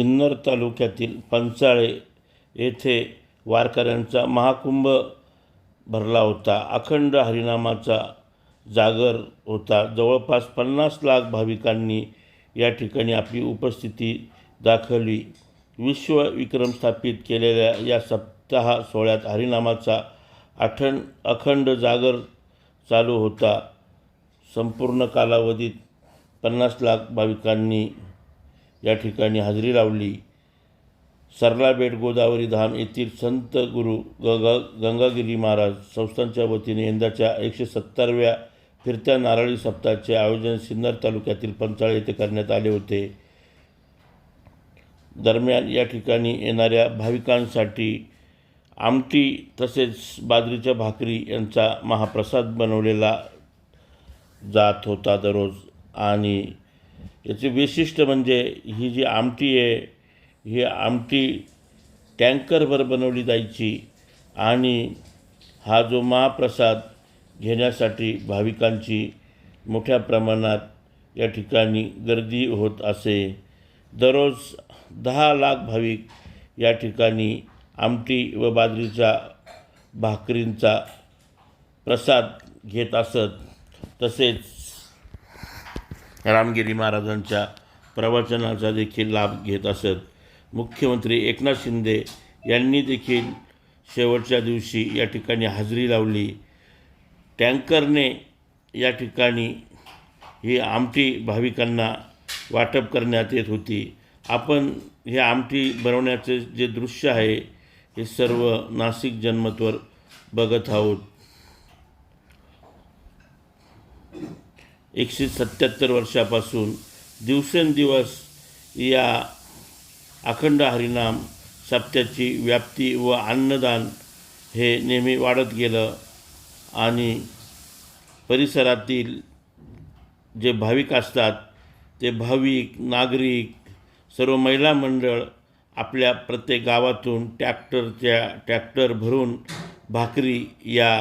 सिन्नर तालुक्यातील पंचाळे येथे वारकऱ्यांचा महाकुंभ भरला होता. अखंड हरिनामाचा जागर होता. जवळपास पन्नास लाख भाविकांनी या ठिकाणी आपली उपस्थिती दाखवली. विश्वविक्रम स्थापित केलेल्या या सप्ताह सोहळ्यात हरिनामाचा आठण अखंड जागर चालू होता. संपूर्ण कालावधीत पन्नास लाख भाविकांनी या ठिकाणी हजेरी लावली. सरलाबेट गोदावरी धाम येथील संत गुरु गंगा गंगागिरी महाराज संस्थांच्या वतीने यंदाच्या एकशे सत्तरव्या फिरत्या नारळी सप्ताहाचे आयोजन सिन्नर तालुक्यातील पंचाळ येथे करण्यात आले होते. दरम्यान या ठिकाणी येणाऱ्या भाविकांसाठी आमटी तसेच बाजरीच्या भाकरी यांचा महाप्रसाद बनवलेला जात होता दररोज आणि याचे वैशिष्ट्य म्हणजे ही जी आमटी आहे ही आमटी टँकरभर बनवली जायची आणि हा जो महाप्रसाद घेण्यासाठी भाविकांची मोठ्या प्रमाणात या ठिकाणी गर्दी होत असे. दररोज दहा लाख भाविक या ठिकाणी आमटी व बाजरीचा भाकरींचा प्रसाद घेत असत. तसेच रामगिरी महाराजांच्या प्रवचनाचा देखील लाभ घेत असत. मुख्यमंत्री एकनाथ शिंदे यांनी देखील शेवटच्या दिवशी या ठिकाणी हजेरी लावली. टँकरने या ठिकाणी ही आमटी भाविकांना वाटप करण्यात येत होती. आपण हे आमटी बनवण्याचे जे दृश्य आहे हे सर्व नाशिक जनमतवर बघत आहोत. एकशे सत्याहत्तर वर्षापासून दिवसेंदिवस या अखंड हरिनाम सप्त्याची व्याप्ती व अन्नदान हे नेहमी वाढत गेलं आणि परिसरातील जे भाविक असतात ते भाविक नागरिक सर्व महिला मंडळ आपल्या प्रत्येक गावातून टॅक्टरच्या टॅक्टर भरून भाकरी या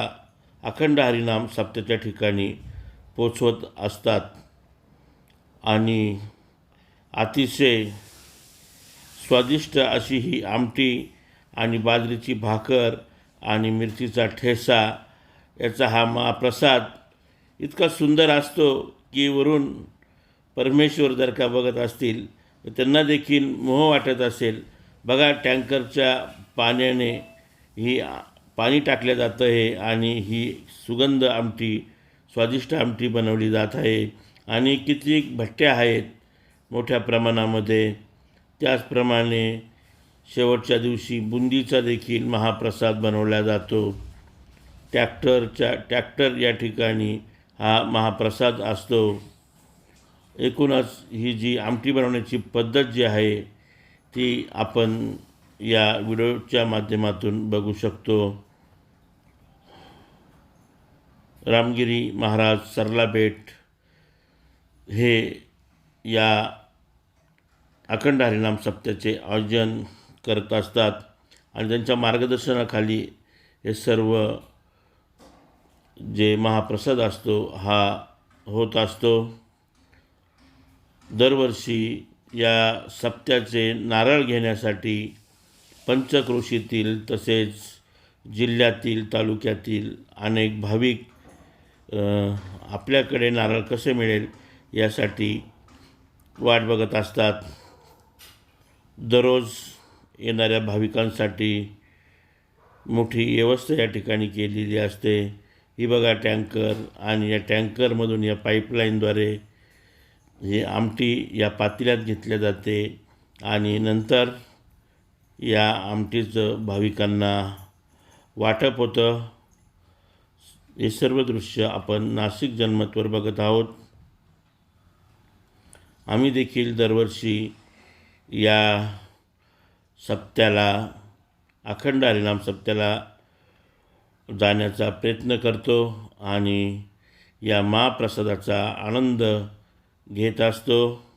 अखंड हरिनाम सप्त्याच्या ठिकाणी पोचवत असतात. आणि अतिशय स्वादिष्ट अशी ही आमटी आणि बाजरीची भाकर आणि मिरचीचा ठेसा याचा हा महाप्रसाद इतका सुंदर असतो की वरून परमेश्वर जर का बघत असतील तर त्यांना देखील मोह वाटत असेल. बघा टँकरच्या पाण्याने ही पाणी टाकलं जातं आहे आणि ही सुगंध आमटी स्वादिष्ट आमटी बनवली जात आहे आणि किती भट्ट्या आहेत मोठ्या प्रमाणामध्ये. त्याचप्रमाणे शेवटच्या दिवशी बुंदीचा देखील महाप्रसाद बनवला जातो. टॅक्टरच्या टॅक्टर या ठिकाणी हा महाप्रसाद असतो. एकूणच ही जी आमटी बनवण्याची पद्धत जी आहे ती आपण या व्हिडिओच्या माध्यमातून बघू शकतो. रामगिरी महाराज सरलाबेट हे या अखंड हरिनाम सप्त्याचे आयोजन करत असतात आणि त्यांच्या मार्गदर्शनाखाली हे सर्व जे महाप्रसाद असतो हा होत असतो. दरवर्षी या सप्त्याचे नारळ घेण्यासाठी पंचक्रोशीतील तसेच जिल्ह्यातील तालुक्यातील अनेक भाविक आपल्याकडे नारळ कसे मिळेल यासाठी वाट बघत असतात. दररोज येणाऱ्या भाविकांसाठी मोठी व्यवस्था या ठिकाणी केलेली असते. ही बघा टँकर आणि या टँकरमधून या पाईपलाईनद्वारे हे आमटी या पातेल्यात घेतल्या जाते आणि नंतर या आमटीचं भाविकांना वाटप होतं. हे सर्व दृश्य आपण नाशिक जनमतवर बघत आहोत. आम्ही देखील दरवर्षी या सप्त्याला अखंड हरिनाम सप्त्याला जाण्याचा प्रयत्न करतो आणि या महाप्रसादाचा आनंद घेत असतो.